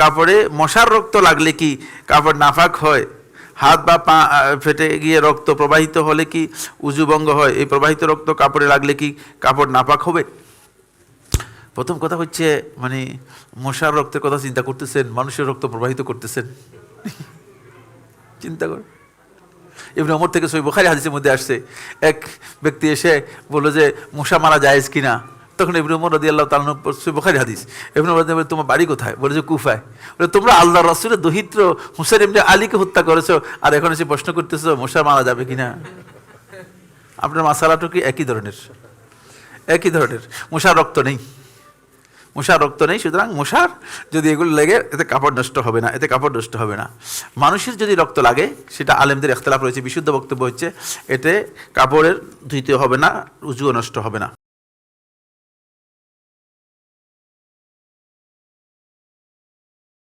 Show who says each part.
Speaker 1: কাপড়ে মশার রক্ত লাগলে কি কাপড় নাফাক হয়? হাত বা পা ফেটে গিয়ে রক্ত প্রবাহিত হলে কি উজুবঙ্গ হয়? এই প্রবাহিত রক্ত কাপড়ে লাগলে কি কাপড় নাপাক হবে? প্রথম কথা হচ্ছে মানে মশার রক্তের কথা চিন্তা করতেছেন, মানুষের রক্ত প্রবাহিত করতেছেন। চিন্তা কর। এমনি অমর থেকে সই বোখারি হাদিসের মধ্যে আসছে, এক ব্যক্তি এসে বলল যে, মশা মারা যায় কিনা? তখন ইবনে উমর রদি আল্লাহ তালন বোখারি হাদিস। এমনি উমর বলে, তোমার বাড়ি কোথায়? বলে যে কুফায়। বলে তোমরা আল্লাহ রসুলের দহিত্র হুসেন এমনি আলীকে হত্যা করেছ। আর এখন এসে প্রশ্ন করতেছো মশা মারা যাবে কিনা? আপনার মাসালাটা কি? একই ধরনের। একই ধরনের। মশার রক্ত নেই। মশার রক্ত নেই সুতরাং মশার যদি এগুলো লেগে এতে কাপড় নষ্ট হবে না এতে কাপড় নষ্ট হবে না। মানুষের যদি রক্ত লাগে সেটা আলেমদের একতলাপ রয়েছে বিশুদ্ধ বক্তব্য হচ্ছে এতে কাপড়ের ধুইতে হবে না উজুও নষ্ট হবে না।